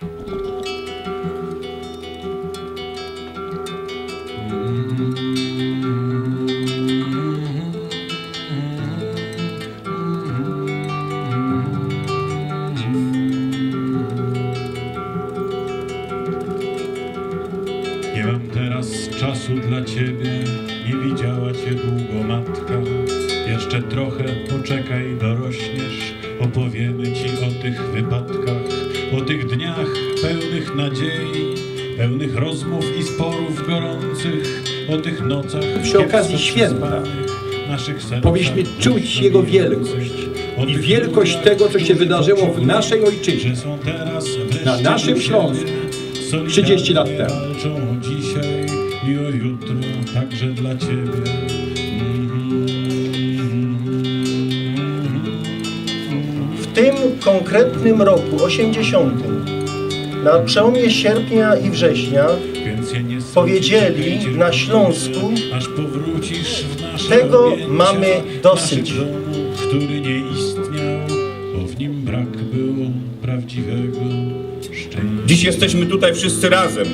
Nie mam teraz czasu dla ciebie, nie widziała cię długo matka. Jeszcze trochę poczekaj, dorośniesz, opowiemy ci o tych wypadkach, o tych dniach pełnych nadziei, pełnych rozmów i sporów gorących, o tych nocach Przy okazji święta powinniśmy czuć Jego wielkość i wielkość tego, co się wydarzyło w naszej ojczyźnie. Na naszym Śląsku. solidarnie 30 lat temu. walczą o dzisiaj i o jutro, także dla Ciebie. Tym konkretnym roku 80, na przełomie sierpnia i września, Więc się nie Powiedzieli na Śląsku, dobrze, aż powrócisz w nasze tego objęcia, mamy dosyć. który nie istniał, bo w nim brak było prawdziwego szczęścia. Dziś jesteśmy tutaj wszyscy razem.